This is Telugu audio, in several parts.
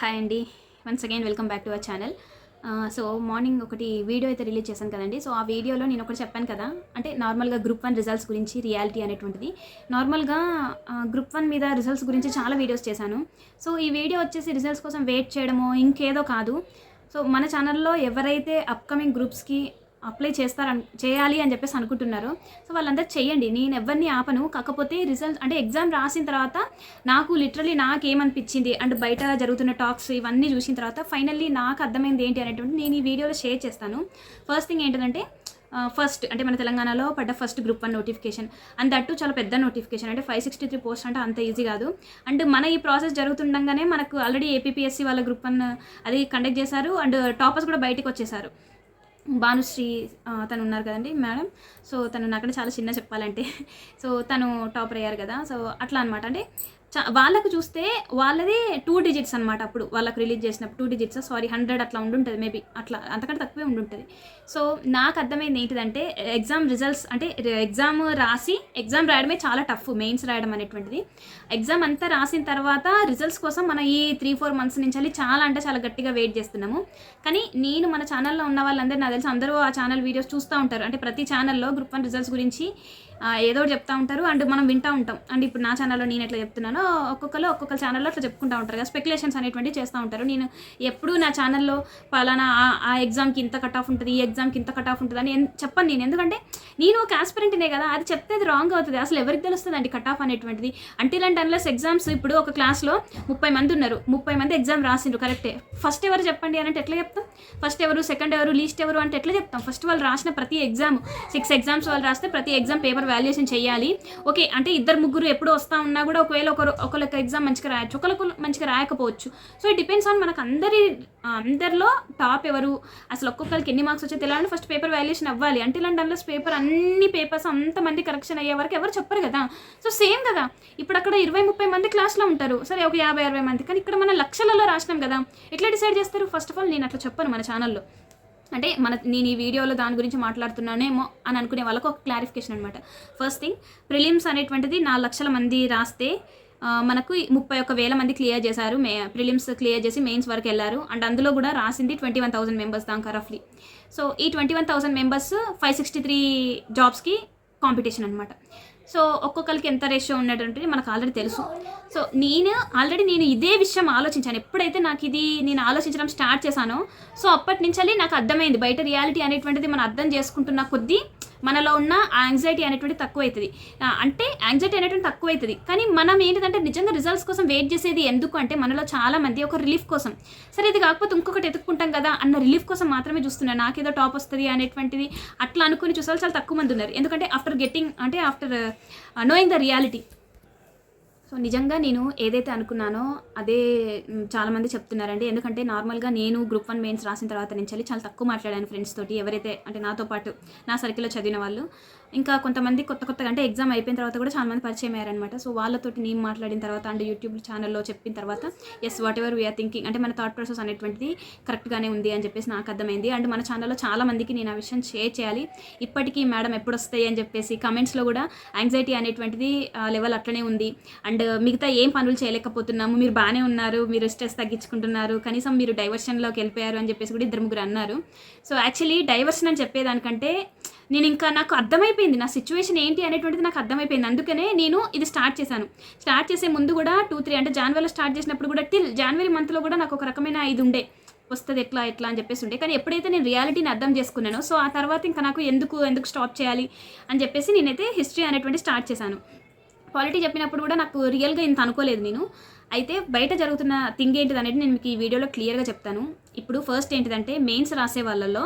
హాయ్ అండి. Once again welcome back to our channel so morning ఒకటి వీడియో అయితే రిలీజ్ చేశాను కదండి. సో ఆ వీడియోలో నేను ఒకటి చెప్పాను కదా. అంటే నార్మల్గా గ్రూప్ వన్ రిజల్ట్స్ గురించి రియాలిటీ అనేటువంటిది. నార్మల్గా గ్రూప్ వన్ మీద రిజల్ట్స్ గురించి చాలా వీడియోస్ చేశాను. సో ఈ వీడియో వచ్చేసి రిజల్ట్స్ కోసం వెయిట్ చేయడమో ఇంకేదో కాదు. సో మన ఛానల్లో ఎవరైతే అప్కమింగ్ గ్రూప్స్కి అప్లై చేస్తారని చేయాలి అని చెప్పేసి అనుకుంటున్నారు. సో వాళ్ళందరూ చేయండి నేను ఎవరిని ఆపను. కాకపోతే రిజల్ట్ అంటే ఎగ్జామ్ రాసిన తర్వాత నాకు లిటరలీ నాకేమనిపించింది? అండ్ బయట జరుగుతున్న టాక్స్ ఇవన్నీ చూసిన తర్వాత ఫైనల్లీ నాకు అర్థమైంది ఏంటి అనేటువంటి నేను ఈ వీడియోలో షేర్ చేస్తాను. ఫస్ట్ థింగ్ ఏంటంటే ఫస్ట్ అంటే మన తెలంగాణలో పడ్డ first group one notification. And that చాలా పెద్ద నోటిఫికేషన్. అంటే ఫైవ్ సిక్స్టీ త్రీ పోస్ట్ అంటే అంత ఈజీ కాదు. అండ్ మన ఈ ప్రాసెస్ జరుగుతుండగానే మనకు ఆల్రెడీ ఏపీపీఎస్సీ వాళ్ళ గ్రూప్ వన్ అది కండక్ట్ చేశారు. అండ్ టాపర్స్ కూడా బయటకు వచ్చేసారు భానుశ్రీ తను ఉన్నారు కదండి మేడం. సో తను నాకంటే చాలా చిన్న చెప్పాలంటే. సో తను టాపర్ అయ్యారు కదా. సో అట్లా అనమాట అంటే వాళ్ళకు చూస్తే వాళ్ళది టూ డిజిట్స్ అనమాట అప్పుడు వాళ్ళకు రిలీజ్ చేసినప్పుడు. టూ డిజిట్స్ సారీ హండ్రెడ్ అట్లా ఉండుంటుంది మేబీ. అట్లా అంతకంటే తక్కువే ఉండుంటుంది. సో నాకు అర్థమైంది ఏంటిదంటే ఎగ్జామ్ రిజల్ట్స్ అంటే ఎగ్జామ్ రాసి ఎగ్జామ్ రాయడమే చాలా టఫ్ మెయిన్స్ రాయడం అనేటువంటిది. ఎగ్జామ్ అంతా రాసిన తర్వాత రిజల్ట్స్ కోసం మన ఈ త్రీ ఫోర్ మంత్స్ నుంచి వెళ్ళి చాలా అంటే చాలా గట్టిగా వెయిట్ చేస్తున్నాము. కానీ నేను మన ఛానల్లో ఉన్న వాళ్ళందరూ నాకు తెలిసి అందరూ ఆ ఛానల్ వీడియోస్ చూస్తూ ఉంటారు. అంటే ప్రతి ఛానల్లో గ్రూప్ వన్ రిజల్ట్స్ గురించి ఏదో ఒకటి చెప్తా ఉంటారు. అండ్ మనం వింటూ ఉంటాం. అండ్ ఇప్పుడు నా ఛానల్లో నేను ఎట్లా చెప్తున్నాను ఒక్కొక్కరు ఒక్కొక్క ఛానల్లో అట్లా చెప్పుకుంటూ ఉంటారు కదా. స్పెక్యులేషన్స్ అనేటువంటివి చేస్తూ ఉంటారు. నేను ఎప్పుడు నా ఛానల్లో పలానా ఆ- ఎగ్జామ్కి ఇంత కట్ ఆఫ్ ఉంటుంది ఈ ఎగ్జామ్కి ఇంత కట్ ఆఫ్ ఉంటుంది అని చెప్పను నేను. ఎందుకంటే నేను ఒక ఆస్పిరెంట్నే కదా అది చెప్తే అది రాంగ్ అవుతుంది. అసలు ఎవరికి తెలుస్తుంది అండి కట్ ఆఫ్ అనేటువంటిది? అంటే అండ్ అన్లెస్ ఎగ్జామ్స్ ఇప్పుడు ఒక క్లాస్లో ముప్పై మంది ఉన్నారు. ముప్పై మంది ఎగ్జామ్ రాసిండ్రు కరెక్టే ఫస్ట్ ఎవరు చెప్పండి అని అంటే ఎట్లా చెప్తాం? ఫస్ట్ ఎవరు సెకండ్ ఎవరు లీస్ట్ ఎవరు అంటే ఎట్లా చెప్తాం? ఫస్ట్ వాళ్ళు రాసిన ప్రతి ఎగ్జామ్ సిక్స్ ఎగ్జామ్స్ వాళ్ళు రాస్తే ప్రతి ఎగ్జామ్ పేపర్ వాల్యుయేషన్ చేయాలి. ఓకే అంటే ఇద్దరు ముగ్గురు ఎప్పుడు వస్తా ఉన్నా కూడా ఒకవేళ ఒకరు ఒకరికి ఎగ్జామ్ మంచిగా రాయొచ్చు ఒకరికి మంచిగా రాయకపోవచ్చు. సో ఇట్ డిపెండ్స్ ఆన్ మనకు అందరి అందరిలో టాప్ ఎవరు అసలు ఒక్కొక్కరికి ఎన్ని మార్క్స్ వచ్చే తెలియాలంటే ఫస్ట్ పేపర్ వాల్యుయేషన్ అవ్వాలి. అంటే ఇలాంటి అందులో పేపర్ అన్ని పేపర్స్ అంతమంది కరెక్షన్ అయ్యే వరకు ఎవరు చెప్పరు కదా. సో సేమ్ కదా. ఇప్పుడు అక్కడ ఇరవై ముప్పై మంది క్లాస్లో ఉంటారు. సరే ఒక యాభై అరవై మంది. కానీ ఇక్కడ మనం లక్షలలో రాసినాం కదా. ఎట్లా డిసైడ్ చేస్తారు? ఫస్ట్ ఆఫ్ ఆల్ నేను అట్లా చెప్పను మన ఛానల్లో అంటే మన నేను ఈ వీడియోలో దాని గురించి మాట్లాడుతున్నానేమో అని అనుకునే వాళ్ళకు ఒక క్లారిఫికేషన్ అనమాట ఫస్ట్ థింగ్ ప్రిలిమ్స్ అనేటువంటిది నాలుగు లక్షల మంది రాస్తే మనకు ముప్పై ఒక్క వేల మంది క్లియర్ చేశారు. మే ప్రిలిమ్స్ క్లియర్ చేసి మెయిన్స్ వరకు వెళ్ళారు. అండ్ అందులో కూడా రాసింది ట్వంటీ వన్ థౌసండ్ మెంబర్స్ దాకా రఫ్లీ సో ఈ twenty one thousand members five sixty three జాబ్స్కి కాంపిటీషన్ అనమాట సో ఒక్కొక్కరికి ఎంత రేషియో ఉన్నటువంటిది మనకు ఆల్రెడీ తెలుసు. సో నేను ఆల్రెడీ నేను ఇదే విషయం ఆలోచించాను. ఎప్పుడైతే నాకు ఇది నేను ఆలోచించడం స్టార్ట్ చేశానో సో అప్పటి నుంచి నాకు అర్థమైంది. బయట రియాలిటీ అనేటువంటిది మనం అర్థం చేసుకుంటున్న కొద్దీ మనలో ఉన్న యాంగ్జైటీ అనేటువంటి తక్కువ అవుతుంది అంటే యాంగ్జైటీ అనేటువంటి తక్కువ అవుతుంది కానీ మనం ఏంటంటే నిజంగా రిజల్ట్స్ కోసం వెయిట్ చేసేది ఎందుకు అంటే మనలో చాలా మంది ఒక రిలీఫ్ కోసం. సరే ఇది కాకపోతే ఇంకొకటి ఎత్తుక్కుంటాం కదా అన్న రిలీఫ్ కోసం మాత్రమే చూస్తున్నాను నాకేదో టాప్ వస్తుంది అనేటువంటిది అట్లా అనుకుని చూసాలి చాలా తక్కువ మంది ఉన్నారు. ఎందుకంటే ఆఫ్టర్ గెట్టింగ్ అంటే after knowing the reality so నిజంగా నేను ఏదైతే అనుకున్నానో అదే చాలామంది చెప్తున్నారండి. ఎందుకంటే నార్మల్గా నేను గ్రూప్ వన్ మెయిన్స్ రాసిన తర్వాత నుంచి వెళ్ళి చాలా తక్కువ మాట్లాడాను ఫ్రెండ్స్ తోటి ఎవరైతే అంటే నాతో పాటు నా సర్కిల్లో చదివిన వాళ్ళు. ఇంకా కొంతమంది కొత్త కొత్తగా అంటే ఎగ్జామ్ అయిపోయిన తర్వాత కూడా చాలా మంది పరిచయం అయ్యారనమాట సో వాళ్ళతోటి నేను మాట్లాడిన తర్వాత అండ్ యూట్యూబ్ ఛానల్లో చెప్పిన తర్వాత yes whatever we are thinking అంటే మన థాట్ ప్రాసెస్ అనేటువంటిది కరెక్ట్గానే ఉంది అని చెప్పేసి నాకు అర్థమైంది. అండ్ మన ఛానల్లో చాలా మందికి నేను ఆ విషయం షేర్ చేయాలి. ఇప్పటికీ మేడం ఎప్పుడు వస్తాయి అని చెప్పేసి కమెంట్స్లో కూడా యాంగ్జైటీ అనేటువంటిది లెవెల్ అట్లనే ఉంది. అండ్ అండ్ మిగతా ఏం పనులు చేయలేకపోతున్నాము మీరు బాగానే ఉన్నారు మీరు స్ట్రెస్ తగ్గించుకుంటున్నారు కనీసం మీరు డైవర్షన్లోకి వెళ్ళిపోయారు అని చెప్పేసి కూడా ఇద్దరు ముగ్గురు అన్నారు. సో యాక్చువల్లీ డైవర్షన్ అని చెప్పేదానికంటే నేను ఇంకా నాకు అర్థమైపోయింది నా సిచ్యువేషన్ ఏంటి అనేటువంటిది నాకు అర్థమైపోయింది. అందుకనే నేను ఇది స్టార్ట్ చేశాను. స్టార్ట్ చేసే ముందు కూడా టూ త్రీ అంటే జనవరిలో స్టార్ట్ చేసినప్పుడు కూడా టిల్ జనవరి మంత్లో కూడా నాకు ఒక రకమైన ఇది ఉండే. వస్తుంది ఎట్లా ఎట్లా అని చెప్పేసి ఉండే. కానీ ఎప్పుడైతే నేను రియాలిటీని అర్థం చేసుకున్నానో సో ఆ తర్వాత ఇంకా నాకు ఎందుకు ఎందుకు స్టాప్ చేయాలి అని చెప్పేసి నేనైతే హిస్టరీ అనేటువంటి స్టార్ట్ చేశాను. క్వాలిటీ చెప్పినప్పుడు కూడా నాకు రియల్గా ఇంత అనుకోలేదు నేను. అయితే బయట జరుగుతున్న థింగ్ ఏంటిది అనేది నేను మీకు ఈ వీడియోలో క్లియర్గా చెప్తాను. ఇప్పుడు ఫస్ట్ ఏంటిదంటే మెయిన్స్ రాసే వాళ్ళల్లో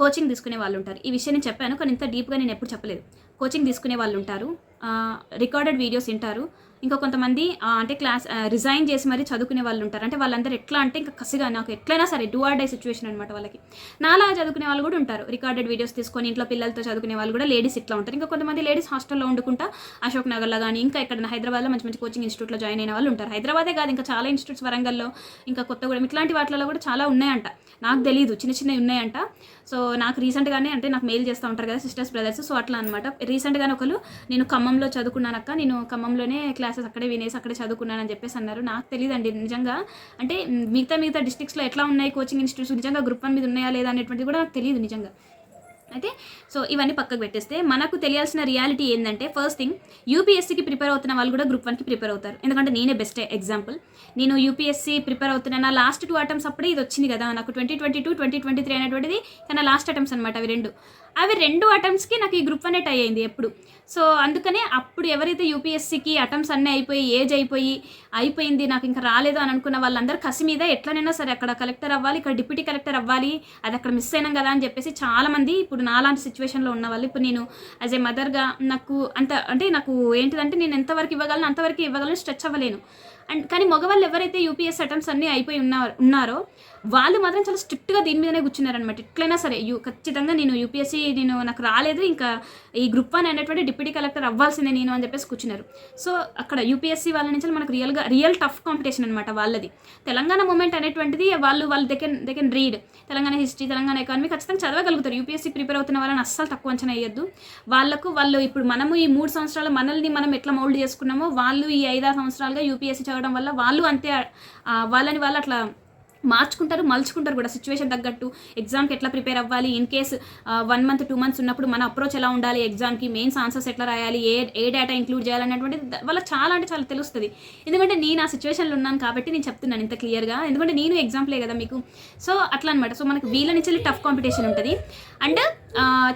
కోచింగ్ తీసుకునే వాళ్ళు ఉంటారు. ఈ విషయం నేను చెప్పాను కానీ ఇంత డీప్గా నేను ఎప్పుడు చెప్పలేదు. కోచింగ్ తీసుకునే వాళ్ళు ఉంటారు. రికార్డెడ్ వీడియోస్ వింటారు. ఇంకా కొంతమంది అంటే క్లాస్ రిజైన్ చేసి మరీ చదువుకునే వాళ్ళు ఉంటారు. అంటే వాళ్ళందరూ ఎట్లా అంటే ఇంకా కసిగా నాకు ఎట్లయినా సరే డూ ఆర్ డై సిచ్యువేషన్ అనమాట వాళ్ళకి. నాలా చదువుకునే వాళ్ళు కూడా ఉంటారు. రికార్డెడ్ వీడియోస్ తీసుకొని ఇంట్లో పిల్లలతో చదువుకునే వాళ్ళు కూడా లేడీస్ ఇట్లా ఉంటారు. ఇంకా కొంతమంది లేడీస్ హాస్టల్లో వండుకుంటా అశోక్ నగర్లో కానీ ఇంకా ఇక్కడ హైదరాబాద్లో మంచి మంచి కోచింగ్ ఇన్స్టిట్యూట్లో జాయిన్ అయిన వాళ్ళు ఉంటారు. హైదరాబాదే కాదు ఇంకా చాలా ఇన్స్టిట్యూట్స్ వరంగల్లో ఇంకా కొత్తగూడెం ఇట్లాంటి వాటిలో కూడా చాలా ఉన్నాయంట. నాకు తెలియదు చిన్న చిన్నవి ఉన్నాయంట. సో నాకు రీసెంట్గానే అంటే నాకు మెయిల్ చేస్తూ ఉంటారు కదా సిస్టర్స్ బ్రదర్స్ సో అట్లా అనమాట రీసెంట్గానే ఒకరు నేను ఖమ్మంలో చదువుకున్నానక్క నేను ఖమ్మంలోనే క్లాస్ క్లాసెస్ అక్కడే వినేసి అక్కడే చదువుకున్నానని చెప్పేసి అన్నారు. నాకు తెలియదండి నిజంగా అంటే మిగతా మిగతా డిస్ట్రిక్ట్స్లో ఎట్లా ఉన్నాయి కోచింగ్ ఇన్స్టిట్యూట్స్? నిజంగా గ్రూప్ వన్ మీద ఉన్నాయా లేదా అనేటువంటిది కూడా నాకు తెలియదు నిజంగా. అయితే సో ఇవన్నీ పక్కకు పెట్టేస్తే మనకు తెలియాల్సిన రియాలిటీ ఏంటంటే ఫస్ట్ థింగ్ యూపీఎస్సీకి ప్రిపేర్ అవుతున్న వాళ్ళు కూడా గ్రూప్ వన్కి ప్రిపేర్ అవుతారు. ఎందుకంటే నేనే బెస్ట్ ఎగ్జాంపుల్. నేను యూపీఎస్సీ ప్రిపేర్ అవుతున్నా నా లాస్ట్ టూ అటెంప్ట్స్ అప్పుడే ఇది వచ్చింది కదా. నాకు twenty twenty two twenty twenty three అనేటువంటిది కానీ లాస్ట్ అటెంప్ట్స్ అనమాట అవి రెండు. అవి రెండు అటెంప్ట్స్కి నాకు ఈ గ్రూప్ వన్ అయ్యింది ఎప్పుడు. సో అందుకనే అప్పుడు ఎవరైతే యూపీఎస్సీకి అటెంప్ట్స్ అన్నీ అయిపోయి ఏజ్ అయిపోయి అయిపోయింది నాకు ఇంకా రాలేదు అని అనుకున్న వాళ్ళందరూ కసి మీద ఎట్లనైనా సరే అక్కడ కలెక్టర్ అవ్వాలి ఇక్కడ డిప్యూటీ కలెక్టర్ అవ్వాలి అది అక్కడ మిస్ అయినాం కదా అని చెప్పేసి చాలామంది ఇప్పుడు నాలాంటి సిచ్యువేషన్లో ఉన్న వాళ్ళు. ఇప్పుడు నేను యాజ్ ఏ మదర్గా నాకు అంత అంటే నాకు ఏంటిదంటే నేను ఎంతవరకు ఇవ్వగలను అంతవరకు ఇవ్వగలను స్ట్రెచ్ అవ్వలేను. అండ్ కానీ మగవాళ్ళు ఎవరైతే యూపీఎస్ అటెంప్ట్స్ అన్నీ అయిపోయి ఉన్నారు ఉన్నారో వాళ్ళు మాత్రం చాలా స్ట్రిక్ట్గా దీని మీదనే కూర్చున్నారనమాట ఎట్లయినా సరే యూ ఖచ్చితంగా నేను యూపీఎస్సీ నేను నాకు రాలేదు ఇంకా ఈ గ్రూప్ వన్ అనేటువంటి డిప్యూటీ కలెక్టర్ అవ్వాల్సిందే నేను అని చెప్పేసి కూర్చున్నారు. సో అక్కడ యూపీఎస్సీ వాళ్ళ నుంచి మనకు రియల్గా రియల్ టఫ్ కాంపిటీషన్ అనమాట వాళ్ళది. తెలంగాణ మూమెంట్ అనేటువంటిది వాళ్ళు వాళ్ళు they can they can read Telangana history Telangana economy ఖచ్చితంగా చదవగలుగుతారు. యూపీఎస్సీ ప్రిపేర్ అవుతున్న వాళ్ళని అస్సలు తక్కువ అంచనా వేయద్దు. వాళ్ళకు వాళ్ళు ఇప్పుడు మనము ఈ మూడు సంవత్సరాలు మనల్ని మనం ఎట్లా మౌల్డ్ చేసుకున్నామో వాళ్ళు ఈ ఐదారు సంవత్సరాలుగా యూపీఎస్సీ చదవడం వల్ల వాళ్ళు అంతే వాళ్ళని వాళ్ళు అట్లా మార్చుకుంటారు మలుచుకుంటారు కూడా. సిచ్యువేషన్ తగ్గట్టు ఎగ్జామ్కి ఎట్లా ప్రిపేర్ అవ్వాలి? In case one month two months ఉన్నప్పుడు మన అప్రోచ్ ఎలా ఉండాలి ఎగ్జామ్కి మెయిన్స్ ఆన్సర్స్ ఎట్లా రాయాలి? ఏ ఏ డేటా ఇంక్లూడ్ చేయాలనేటువంటి వాళ్ళకి చాలా అంటే చాలా తెలుస్తుంది. ఎందుకంటే నేను ఆ సిచ్యువేషన్లో ఉన్నాను కాబట్టి నేను చెప్తున్నాను ఇంత క్లియర్గా ఎందుకంటే నేను ఎగ్జాంపులే కదా మీకు. సో అట్లా అనమాట సో మనకు వీళ్ళ నుంచి టఫ్ కాంపిటీషన్ ఉంటుంది. అండ్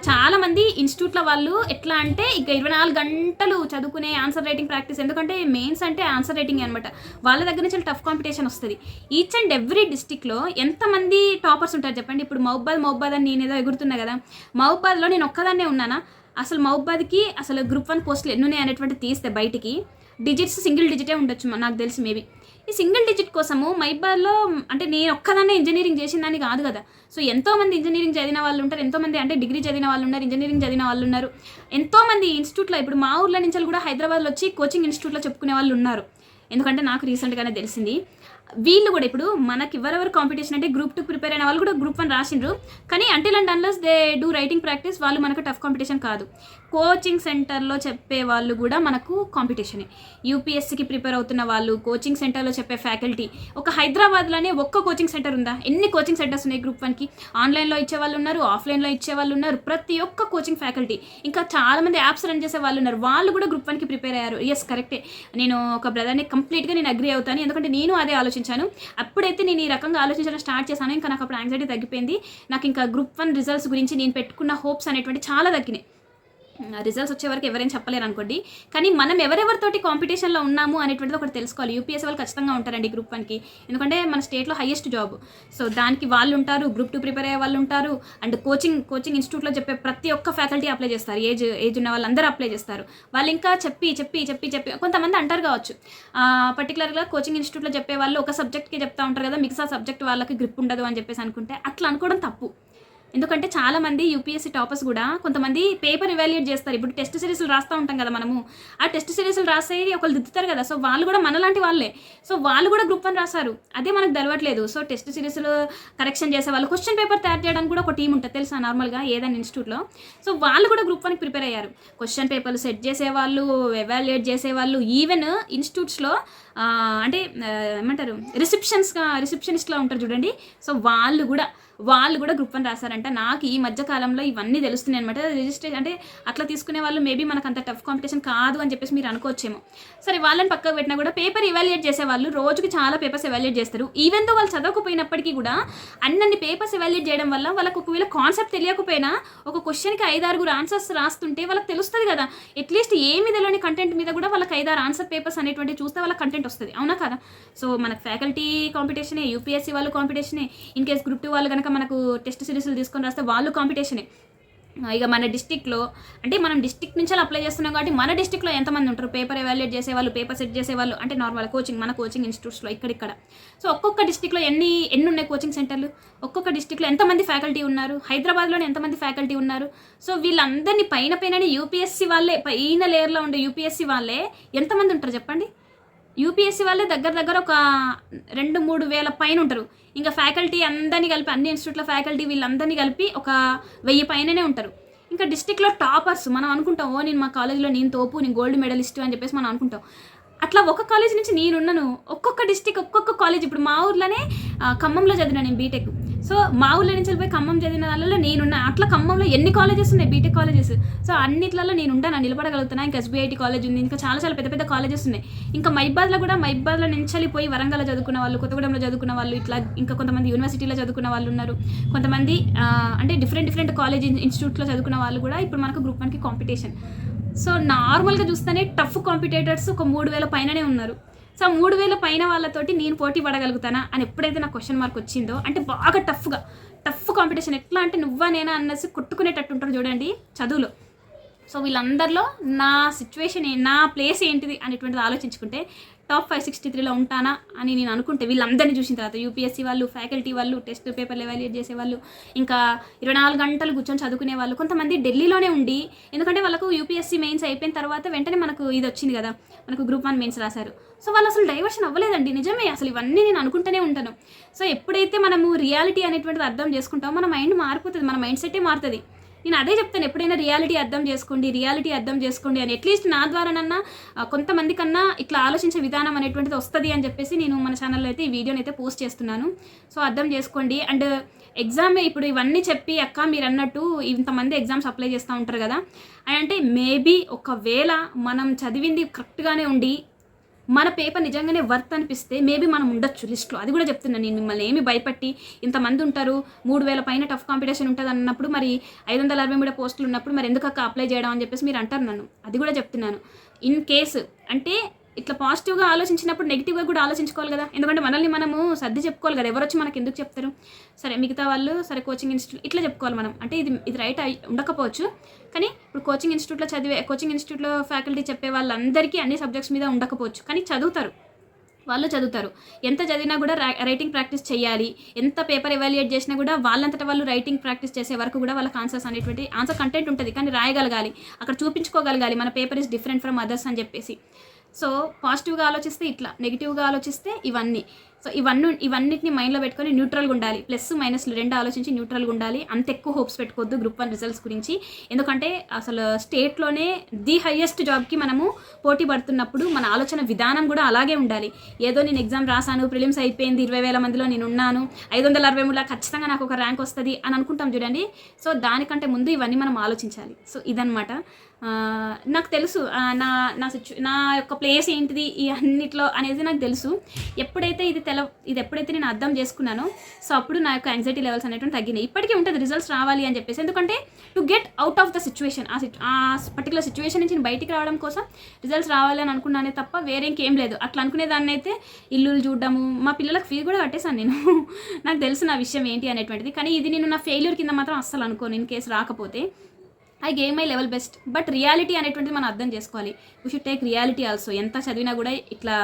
చాలామంది ఇన్స్టిట్యూట్ల వాళ్ళు ఎట్లా అంటే ఇక ఇరవై నాలుగు గంటలు చదువుకునే ఆన్సర్ రైటింగ్ ప్రాక్టీస్. ఎందుకంటే మెయిన్స్ అంటే ఆన్సర్ రైటింగ్ అనమాట వాళ్ళ దగ్గర నుంచి టఫ్ కాంపిటీషన్ వస్తుంది. ఈచ్ అండ్ ఎవ్రీ డిస్టిక్లో ఎంతమంది టాపర్స్ ఉంటారు చెప్పండి. ఇప్పుడు మహబాద్ మహబాద్ అని నేను ఏదో ఎగురుతున్నా కదా. మహబాద్లో నేను ఒక్కదాన్నే ఉన్నానా? అసలు మహబాద్కి అసలు గ్రూప్ వన్ పోస్టులు ఎన్ని ఉన్నాయి అనేటువంటి తీస్తే బయటికి. డిజిట్స్ సింగిల్ డిజిటే ఉండొచ్చు నాకు తెలిసి మేబీ. ఈ సింగిల్ డిజిట్ కోసము మైబార్లో అంటే నేను ఒక్కదాన్నే ఇంజనీరింగ్ చేసిందని కాదు కదా. సో ఎంతోమంది ఇంజనీరింగ్ చదివిన వాళ్ళు ఉంటారు ఎంతోమంది అంటే డిగ్రీ చదివిన వాళ్ళు ఉన్నారు ఇంజనీరింగ్ చదివిన వాళ్ళు ఉన్నారు. ఎంతోమంది ఇన్స్టిట్యూట్లో ఇప్పుడు మా ఊర్లో నుంచి కూడా హైదరాబాద్లో వచ్చి కోచింగ్ ఇన్స్టిట్యూట్లో చెప్పుకునే వాళ్ళు ఉన్నారు. ఎందుకంటే నాకు రీసెంట్గానే తెలిసింది. వీళ్ళు కూడా ఇప్పుడు మనకి ఎవరెవరు కాంపిటీషన్ అంటే గ్రూప్ టూ ప్రిపేర్ అయిన వాళ్ళు కూడా గ్రూప్ వన్ రాసిండ్రు. కానీ until and unless they do writing practice వాళ్ళు మనకు టఫ్ కాంపిటీషన్ కాదు. కోచింగ్ సెంటర్లో చెప్పే వాళ్ళు కూడా మనకు కాంపిటీషనే యూపీఎస్సీకి ప్రిపేర్ అవుతున్న వాళ్ళు కోచింగ్ సెంటర్లో చెప్పే ఫ్యాకల్టీ ఒక హైదరాబాద్లోనే ఒక్క కోచింగ్ సెంటర్ ఉందా? ఎన్ని కోచింగ్ సెంటర్స్ ఉన్నాయి గ్రూప్ వన్కి ఆన్లైన్లో ఇచ్చే వాళ్ళు ఉన్నారు ఆఫ్లైన్లో ఇచ్చే వాళ్ళు ఉన్నారు ప్రతి ఒక్క కోచింగ్ ఫ్యాకల్టీ ఇంకా చాలామంది యాప్స్ రన్ చేసే వాళ్ళు ఉన్నారు. వాళ్ళు కూడా గ్రూప్ వన్కి ప్రిపేర్ అయ్యారు. ఎస్ కరెక్టే నేను ఒక బ్రదర్ని కంప్లీట్గా నేను అగ్రి అవుతాను. ఎందుకంటే నేను అదే ఆలోచించాను అప్పుడైతే నేను ఈ రకంగా ఆలోచించడం స్టార్ట్ చేశాను. ఇంకా నాకు అప్పుడు యాంగ్జైటీ తగ్గిపోయింది. నాకు ఇంకా గ్రూప్ వన్ రిజల్ట్స్ గురించి నేను పెట్టుకున్న హోప్స్ అనేటువంటి చాలా తగ్గినాయి. రిజల్ట్స్ వచ్చే వరకు ఎవరైనా చెప్పలేరు అనుకోండి. కానీ మనం ఎవరెవరితోటి కాంపిటీషన్లో ఉన్నాము అనేటువంటిది ఒకటి తెలుసుకోవాలి. యూపీఎస్ వాళ్ళు ఖచ్చితంగా ఉంటారండి గ్రూప్ వన్కి ఎందుకంటే మన స్టేట్లో హైయెస్ట్ జాబ్ సో దానికి వాళ్ళు ఉంటారు గ్రూప్ టూ ప్రిపేర్ అయ్యే వాళ్ళు ఉంటారు. అండ్ కోచింగ్ కోచింగ్ ఇన్స్టిట్యూట్లో చెప్పే ప్రతి ఒక్క ఫ్యాకల్టీ అప్లై చేస్తారు. ఏజ్ ఏజ్ ఉన్న వాళ్ళందరూ అప్లై చేస్తారు. వాళ్ళు ఇంకా చెప్పి చెప్పి చెప్పి చెప్పి కొంతమంది అంటారు కావచ్చు. పర్టికులర్గా కోచింగ్ ఇన్స్టిట్యూట్లో చెప్పే వాళ్ళు ఒక సబ్జెక్ట్కి చెప్తా ఉంటారు కదా మిగతా సబ్జెక్ట్ వాళ్ళకి గ్రిప్ ఉండదు అని చెప్పేసి అనుకుంటే అట్లా అనుకోవడం తప్పు. ఎందుకంటే చాలా మంది యూపీఎస్సీ టాపర్స్ కూడా కొంతమంది పేపర్ ఇవాల్యుయేట్ చేస్తారు. ఇప్పుడు టెస్ట్ సిరీస్లు రాస్తూ ఉంటాం కదా మనము. ఆ టెస్ట్ సిరీస్లు రాసేది ఒకళ్ళు దిద్దుతారు కదా. సో వాళ్ళు కూడా మనలాంటి వాళ్ళే. సో వాళ్ళు కూడా గ్రూప్ వన్ రాశారు. అదే మనకు తెలవట్లేదు. సో టెస్ట్ సిరీస్లు కరెక్షన్ చేసే వాళ్ళు క్వశ్చన్ పేపర్ తయారు చేయడానికి కూడా ఒక టీం ఉంటుంది తెలుసా? నార్మల్గా ఏదైనా ఇన్స్టిట్యూట్లో సో వాళ్ళు కూడా గ్రూప్ వన్కి ప్రిపేర్ అయ్యారు. క్వశ్చన్ పేపర్లు సెట్ చేసేవాళ్ళు ఎవాల్యుయేట్ చేసేవాళ్ళు ఈవెన్ ఇన్స్టిట్యూట్స్లో అంటే ఏమంటారు? రిసెప్షన్స్గా రిసెప్షనిస్ట్లా ఉంటారు చూడండి. సో వాళ్ళు కూడా వాళ్ళు కూడా గ్రూప్ వన్ రాశారంట. నాకు ఈ మధ్య కాలంలో ఇవన్నీ తెలుస్తున్నాయి అనమాట రిజిస్ట్రేషన్ అంటే అట్లా తీసుకునే వాళ్ళు మేబీ మనకు అంత టఫ్ కాంపిటీషన్ కాదు అని చెప్పేసి మీరు అనుకోవచ్చేమో. సరే వాళ్ళని పక్కకు పెట్టినా కూడా పేపర్ ఇవాల్యుయేట్ చేసే వాళ్ళు రోజుకి చాలా పేపర్స్ ఎవాల్యుయేట్ చేస్తారు. ఈవెన్తో వాళ్ళు చదవకపోయినప్పటికీ కూడా అన్నన్ని పేపర్స్ ఎవాల్యుయేట్ చేయడం వల్ల వాళ్ళకు ఒకవేళ కాన్సెప్ట్ తెలియకపోయినా ఒక క్వశ్చన్కి ఐదారుగురు ఆన్సర్స్ రాస్తుంటే వాళ్ళకి తెలుస్తుంది కదా. అట్లీస్ట్ ఏమి తెలియని కంటెంట్ మీద కూడా వాళ్ళకి ఐదారు ఆన్సర్ పేపర్స్ అనేటువంటి చూస్తే వాళ్ళ కంటెంట్ వస్తుంది. అవునా కదా? సో మనకు ఫ్యాకల్టీ కాంపిటీషనే యూపీఎస్సీ వాళ్ళు కాంపిటీషనే ఇన్ కేస్ గ్రూప్ టూ వాళ్ళు కనుక మనకు టెస్ట్ సిరీస్లు తీసుకొని రాస్తే వాళ్ళు కాంపిటీషనే ఇక మన డిస్టిక్లో అంటే మనం డిస్టిక్ నుంచి అప్లై చేస్తున్నాం కాబట్టి మన డిస్టిక్లో ఎంతమంది ఉంటారు? పేపర్ ఎవాల్యుయేట్ చేసేవాళ్ళు పేపర్ సెట్ చేసేవాళ్ళు అంటే నార్మల్ కోచింగ్ మన కోచింగ్ ఇన్స్టిట్యూట్స్లో ఇక్కడిక్కడ. సో ఒక్కొక్క డిస్టిక్లో ఎన్ని ఎన్ని ఉన్నాయి కోచింగ్ సెంటర్లు ఒక్కొక్క డిస్టిక్లో ఎంతమంది ఫ్యాకల్టీ ఉన్నారు? హైదరాబాద్లోనే ఎంతమంది ఫ్యాకల్టీ ఉన్నారు? సో వీళ్ళందరినీ పైన పైన యూపీఎస్సీ వాళ్ళే పైన లేయర్లో ఉండే యూపీఎస్సీ వాళ్ళే ఎంతమంది ఉంటారు చెప్పండి? యూపీఎస్సీ వాళ్ళే దగ్గర దగ్గర ఒక రెండు మూడు వేల పైన ఉంటారు. ఇంకా ఫ్యాకల్టీ అందరినీ కలిపి అన్ని ఇన్స్టిట్యూట్ల ఫ్యాకల్టీ వీళ్ళందరినీ కలిపి ఒక వెయ్యి పైననే ఉంటారు. ఇంకా డిస్టిక్లో టాపర్స్ మనం అనుకుంటాం ఓ నేను మా కాలేజ్లో నేను తోపు నేను గోల్డ్ మెడలిస్ట్ అని చెప్పేసి మనం అనుకుంటాం. అట్లా ఒక కాలేజ్ నుంచి నేనున్నాను. ఒక్కొక్క డిస్టిక్ ఒక్కొక్క కాలేజ్. ఇప్పుడు మా ఊర్లోనే ఖమ్మంలో చదివినా నేను బీటెక్. సో మా ఊర్లో నుంచి వెళ్ళిపోయి ఖమ్మం చదివిన దానిలో నేనున్నా. అట్లా ఖమ్మంలో ఎన్ని కాలేజెస్ ఉన్నాయి? బీటెక్ కాలేజెస్ సో అన్నిట్లలో నేను ఉంటాను నిలబడగలుగుతున్నా. ఇంకా ఎస్బీఐటి కాలేజ్ ఉంది. ఇంకా చాలా చాలా పెద్ద పెద్ద కాలేజెస్ ఉన్నాయి. ఇంకా మైబాద్లో కూడా మైబాద్లో నుంచి వెళ్ళిపోయి వరంగల్లో చదువుకున్న వాళ్ళు కొత్తగూడెంలో చదువుకున్న వాళ్ళు ఇట్లా ఇంకా కొంతమంది యూనివర్సిటీలో చదువుకున్న వాళ్ళు ఉన్నారు. కొంతమంది అంటే డిఫరెంట్ డిఫరెంట్ కాలేజ్ ఇన్స్టిట్యూట్లో చదువుకున్న వాళ్ళు కూడా ఇప్పుడు మనకు గ్రూప్ వన్కి కాంపిటీషన్ సో నార్మల్గా చూస్తేనే టఫ్ కాంపిటేటర్స్ ఒక మూడు వేల పైననే ఉన్నారు. సో మూడు వేల పైన వాళ్ళతోటి నేను పోటీ పడగలుగుతానా అని ఎప్పుడైతే నాకు క్వశ్చన్ మార్క్ వచ్చిందో అంటే బాగా టఫ్గా టఫ్ కాంపిటీషన్ ఎట్లా అంటే నువ్వా నేనా అన్నసి కొట్టుకునేటట్టు ఉంటారు చూడండి చదువులో. సో వీళ్ళందరిలో నా సిచ్యువేషన్ నా ప్లేస్ ఏంటిది అనేటువంటిది ఆలోచించుకుంటే టాప్ ఫైవ్ సిక్స్టీ త్రీలో ఉంటానా అని నేను అనుకుంటే వీళ్ళందరినీ చూసిన తర్వాత యూపీఎస్సీ వాళ్ళు ఫ్యాకల్టీ వాళ్ళు టెస్ట్ పేపర్లు ఎవాల్యుయేట్ చేసే వాళ్ళు ఇంకా ఇరవై నాలుగు గంటలు కూర్చొని చదువుకునే వాళ్ళు. కొంతమంది ఢిల్లీలోనే ఉండి ఎందుకంటే వాళ్ళకు యూపీఎస్సీ మెయిన్స్ అయిపోయిన తర్వాత వెంటనే మనకు ఇది వచ్చింది కదా మనకు గ్రూప్ వన్ మెయిన్స్ రాశారు. సో వాళ్ళు అసలు డైవర్షన్ అవ్వలేదండి నిజమే అసలు ఇవన్నీ నేను అనుకుంటూనే ఉంటాను. సో ఎప్పుడైతే మనము రియాలిటీ అనేటువంటిది అర్థం చేసుకుంటామో మన మైండ్ మారిపోతుంది మన మైండ్ సెట్టే మారుతుంది. నేను అదే చెప్తాను ఎప్పుడైనా రియాలిటీ అర్థం చేసుకోండి రియాలిటీ అర్థం చేసుకోండి అని. అట్లీస్ట్ నా ద్వారానన్నా కొంతమంది కన్నా ఇట్లా ఆలోచించే విధానం అనేటువంటిది వస్తుంది అని చెప్పేసి నేను మన ఛానల్లో అయితే ఈ వీడియోని అయితే పోస్ట్ చేస్తున్నాను. సో అర్థం చేసుకోండి. అండ్ ఎగ్జామ్ ఇప్పుడు ఇవన్నీ చెప్పి అక్క మీరు అన్నట్టు ఇంతమంది ఎగ్జామ్స్ అప్లై చేస్తూ ఉంటారు కదా. అంటే మేబీ ఒకవేళ మనం చదివింది కరెక్ట్గానే ఉండి మన పేపర్ నిజంగానే వర్త్ అనిపిస్తే మేబీ మనం ఉండొచ్చు లిస్ట్లో అది కూడా చెప్తున్నాను నేను మిమ్మల్ని. ఏమి భయపట్టి ఇంతమంది ఉంటారు మూడు వేల పైన టఫ్ కాంపిటీషన్ ఉంటుంది అన్నప్పుడు మరి ఐదు వందల అరవై మూడు పోస్టులు ఉన్నప్పుడు మరి ఎందుకు అక్క అప్లై చేయడం అని చెప్పేసి మీరు అంటారు నన్ను. అది కూడా చెప్తున్నాను. ఇన్ కేసు అంటే ఇట్లా పాజిటివ్గా ఆలోచించినప్పుడు నెగిటివ్గా కూడా ఆలోచించుకోవాలి కదా. ఎందుకంటే మనల్ని మనము సర్ది చెప్పుకోవాలి కదా. ఎవరు వచ్చి మనకి ఎందుకు చెప్తారు? సరే మిగతా వాళ్ళు సరే కోచింగ్ ఇన్స్టిట్యూట్ ఇట్లా చెప్పుకోవాలి మనం. అంటే ఇది ఇది రైట్ అయి ఉండకపోవచ్చు. కానీ ఇప్పుడు కోచింగ్ ఇన్స్టిట్యూట్లో చదివే కోచింగ్ ఇన్స్టిట్యూట్లో ఫ్యాకల్టీ చెప్పే వాళ్ళందరికీ అన్ని సబ్జెక్ట్స్ మీద ఉండకపోవచ్చు. కానీ చదువుతారు. వాళ్ళు చదువుతారు. ఎంత చదివినా కూడా రైటింగ్ ప్రాక్టీస్ చేయాలి. ఎంత పేపర్ ఎవాల్యుయేట్ చేసినా కూడా వాళ్ళంతట వాళ్ళు రైటింగ్ ప్రాక్టీస్ చేసే వరకు కూడా వాళ్ళకి ఆన్సర్స్ అనేటువంటి ఆన్సర్ కంటెంట్ ఉంటుంది. కానీ రాయగలగాలి. అక్కడ చూపించుకోగలగాలి. మన paper is different from others అని చెప్పేసి. సో పాజిటివ్గా ఆలోచిస్తే ఇట్లా నెగిటివ్గా ఆలోచిస్తే ఇవన్నీ. సో ఇవన్నీ ఇవన్నిటిని మైండ్లో పెట్టుకొని న్యూట్రల్గా ఉండాలి. ప్లస్ మైనస్లు రెండు ఆలోచించి న్యూట్రల్గా ఉండాలి. అంత ఎక్కువ హోప్స్ పెట్టుకోవద్దు గ్రూప్ వన్ రిజల్ట్స్ గురించి. ఎందుకంటే అసలు స్టేట్లోనే ది హయ్యెస్ట్ జాబ్కి మనము పోటీ పడుతున్నప్పుడు మన ఆలోచన విధానం కూడా అలాగే ఉండాలి. ఏదో నేను ఎగ్జామ్ రాశాను ప్రిలిమ్స్ అయిపోయింది ఇరవై వేల మందిలో నేను ఉన్నాను ఐదు వందల అరవై మూడులో ఖచ్చితంగా నాకు ఒక ర్యాంక్ వస్తుంది అని అనుకుంటాం చూడండి. సో దానికంటే ముందు ఇవన్నీ మనం ఆలోచించాలి. సో ఇదనమాట నాకు తెలుసు నా నా సిచ్యు నా యొక్క ప్లేస్ ఏంటిది ఈ అన్నిట్లో అనేది నాకు తెలుసు. ఎప్పుడైతే ఇది తెల ఇది ఎప్పుడైతే నేను అర్థం చేసుకున్నానో సో అప్పుడు నా యొక్క యాంగ్జైటీ లెవెల్స్ అనేటువంటి తగ్గినాయి. ఇప్పటికీ ఉంటుంది రిజల్ట్స్ రావాలి అని చెప్పేసి. ఎందుకంటే to get out of the situation ఆ సిచ్ ఆ పర్టికులర్ సిచ్యువేషన్ నుంచి నేను బయటికి రావడం కోసం రిజల్ట్స్ రావాలి అని అనుకున్నానే తప్ప వేరే ఇంకేం లేదు. అట్లా అనుకునే దాన్ని అయితే ఇల్లులు చూడడము మా పిల్లలకు ఫీజు కూడా కట్టేశాను నేను. నాకు తెలుసు నా విషయం ఏంటి అనేటువంటిది. కానీ ఇది నేను నా ఫెయిల్యూర్ కింద మాత్రం అస్సలు అనుకోను ఇన్ కేసు రాకపోతే. I gave my level best but reality అనేటువంటిది మనం అర్థం చేసుకోవాలి. We should take reality also ఎంత చదివినా కూడా ఇట్లా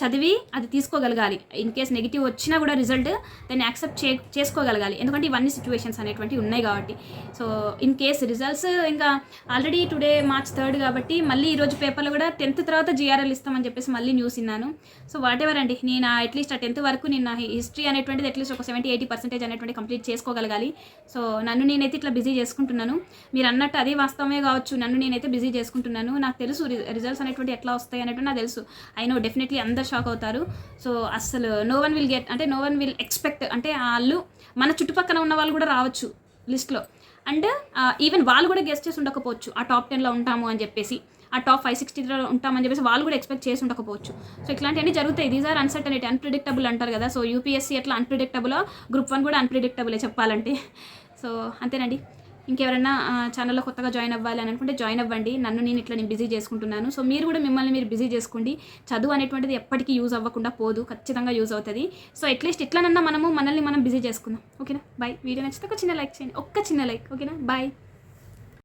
చదివి అది తీసుకోగలగాలి. ఇన్ కేస్ నెగిటివ్ వచ్చినా కూడా రిజల్ట్ దాన్ని యాక్సెప్ట్ చే చేసుకోగలగాలి. ఎందుకంటే ఇవన్నీ సిచ్యువేషన్స్ అనేటువంటివి ఉన్నాయి కాబట్టి. సో ఇన్ కేస్ రిజల్ట్స్ ఇంకా ఆల్రెడీ టుడే మార్చ్ థర్డ్ కాబట్టి మళ్ళీ ఈరోజు పేపర్లో కూడా టెన్త్ తర్వాత జిఆర్ఎల్ ఇస్తామని చెప్పేసి మళ్ళీ న్యూస్ విన్నాను. సో వాట్ ఎవర్ అండి. నేను అట్లీస్ట్ ఆ టెన్త్ వరకు నేను నా హిస్టరీ అనేటువంటిది అట్లీస్ట్ ఒక సెవెంటీ ఎయిటీ పర్సెంటేజ్ అనేటువంటి కంప్లీట్ చేసుకోగలగాలి. సో నన్ను నేనైతే ఇట్లా బిజీ చేసుకుంటున్నాను. మీరు అన్నట్టు అది వాస్తవమే కావచ్చు. నన్ను నేనైతే బిజీ చేసుకుంటున్నాను. నాకు తెలుసు రిజల్ట్స్ అనేటువంటి ఎట్లా వస్తాయి అనేటువంటి నాకు తెలుసు. ఐ నో డెఫినెట్లీ అందరు షాక్ అవుతారు. సో అసలు నో వన్ విల్ గెట్ అంటే నో వన్ విల్ ఎక్స్పెక్ట్ అంటే వాళ్ళు మన చుట్టుపక్కల ఉన్న వాళ్ళు కూడా రావచ్చు లిస్ట్లో అండ్ ఈవెన్ వాళ్ళు కూడా గెస్ట్ చేసి ఉండకపోవచ్చు. ఆ టాప్ టెన్లో ఉంటాము అని చెప్పేసి ఆ టాప్ ఫైవ్ సిక్స్టీలో ఉంటామని చెప్పేసి వాళ్ళు కూడా ఎక్స్పెక్ట్ చేసి ఉండకపోవచ్చు. సో ఇట్లాంటివన్నీ జరుగుతాయి. దీస్ ఆర్ అన్సర్టనిటీ అన్ప్రిడిక్టబుల్ అంటారు కదా. సో యూపీఎస్సీ ఎట్లా అన్ప్రిడిక్టబుల్ గ్రూప్ వన్ కూడా అన్ప్రిడిక్టబులే చెప్పాలంటే. సో అంతేనండి. ఇంకెవరైనా ఛానల్లో కొత్తగా జాయిన్ అవ్వాలి అని అనుకుంటే జాయిన్ అవ్వండి. నన్ను నేను ఇట్లా నేను బిజీ చేసుకుంటున్నాను. సో మీరు కూడా మిమ్మల్ని మీరు బిజీ చేసుకోండి. చదువు అనేటువంటిది ఎప్పటికీ యూజ్ అవ్వకుండా పోదు. ఖచ్చితంగా యూజ్ అవుతుంది. సో అట్లీస్ట్ ఇట్లనన్నా మనము మనల్ని మనం బిజీ చేసుకుందాం. ఓకేనా బాయ్ వీడియో నచ్చితే ఒక చిన్న లైక్ చేయండి. ఒక్క చిన్న లైక్ ఓకేనా బాయ్